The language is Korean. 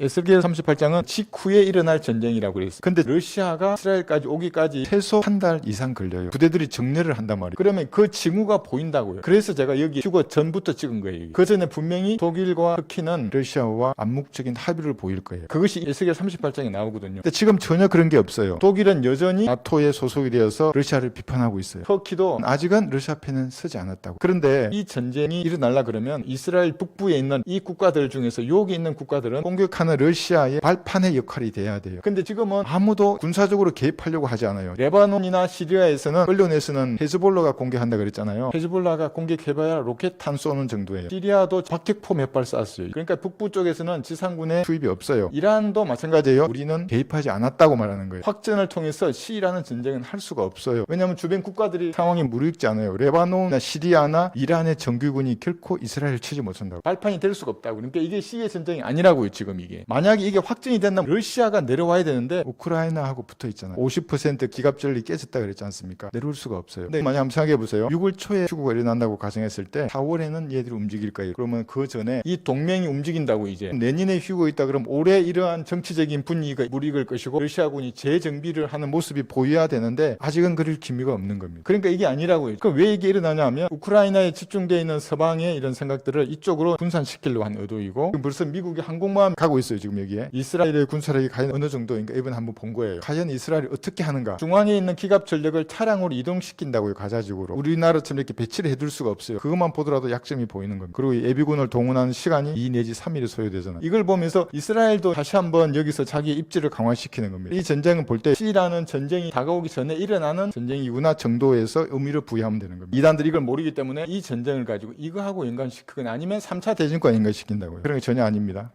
에스겔 38장은 직후에 일어날 전쟁이라고 그랬어요. 근데 러시아가 이스라엘까지 오기까지 최소 한 달 이상 걸려요. 부대들이 정례를 한단 말이에요. 그러면 그 징후가 보인다고요. 그래서 제가 여기 휴거 전부터 찍은 거예요. 그 전에 분명히 독일과 터키는 러시아와 암묵적인 합의를 보일 거예요. 그것이 에스겔 38장에 나오거든요. 근데 지금 전혀 그런 게 없어요. 독일은 여전히 나토에 소속이 되어서 러시아를 비판하고 있어요. 터키도 아직은 러시아 편은 서지 않았다고. 그런데 이 전쟁이 일어날라 그러면 이스라엘 북부에 있는 이 국가들 중에서 여기 있는 국가들은 공격하는 러시아의 발판의 역할이 돼야 돼요. 근데 지금은 아무도 군사적으로 개입하려고 하지 않아요. 레바논이나 시리아에서는 언론에서는 헤즈볼라가 공격한다 그랬잖아요. 헤즈볼라가 공격해봐야 로켓 탄 쏘는 정도예요. 시리아도 박격포 몇 발 쐈어요. 그러니까 북부 쪽에서는 지상군의 투입이 없어요. 이란도 마찬가지예요. 우리는 개입하지 않았다고 말하는 거예요. 확전을 통해서 시위라는 전쟁은 할 수가 없어요. 왜냐하면 주변 국가들이 상황이 무르익지 않아요. 레바논이나 시리아나 이란의 정규군이 결코 이스라엘을 치지 못한다고. 발판이 될 수가 없다고. 그러니까 이게 시위의 전쟁이 아니라고요. 지금 이게. 만약에 이게 확정이 된다면 러시아가 내려와야 되는데 우크라이나하고 붙어 있잖아요. 50% 기갑전리 깨졌다 그랬지 않습니까? 내려올 수가 없어요. 근데 만약 한번 생각해 보세요. 6월 초에 휴구가 일어난다고 가정했을 때 4월에는 얘들이 움직일 거예요. 그러면 그 전에 이 동맹이 움직인다고 이제 내년에 휴고 있다 그러면 올해 이러한 정치적인 분위기가 무르익을 것이고 러시아군이 재정비를 하는 모습이 보여야 되는데 아직은 그럴 기미가 없는 겁니다. 그러니까 이게 아니라고요. 그럼 왜 이게 일어나냐 하면 우크라이나에 집중되어 있는 서방의 이런 생각들을 이쪽으로 분산시키려고 한 의도이고 벌써 미국이 항공모함 가고 있어요. 지금 여기에 이스라엘의 군사력이 과연 어느 정도인가 이번 한번 본 거예요. 과연 이스라엘이 어떻게 하는가? 중앙에 있는 기갑 전력을 차량으로 이동시킨다고요. 가자지구로. 우리나라처럼 이렇게 배치를 해둘 수가 없어요. 그것만 보더라도 약점이 보이는 겁니다. 그리고 이 예비군을 동원하는 시간이 2 내지 3일이 소요되잖아요. 이걸 보면서 이스라엘도 다시 한번 여기서 자기 입지를 강화시키는 겁니다. 이 전쟁은 볼때 시라는 전쟁이 다가오기 전에 일어나는 전쟁이구나 정도에서 의미를 부여하면 되는 겁니다. 이단들이 이걸 모르기 때문에 이 전쟁을 가지고 이거하고 연관시키거나 아니면 3차 대전과 연관시킨다고요. 그런 게 전혀 아닙니다.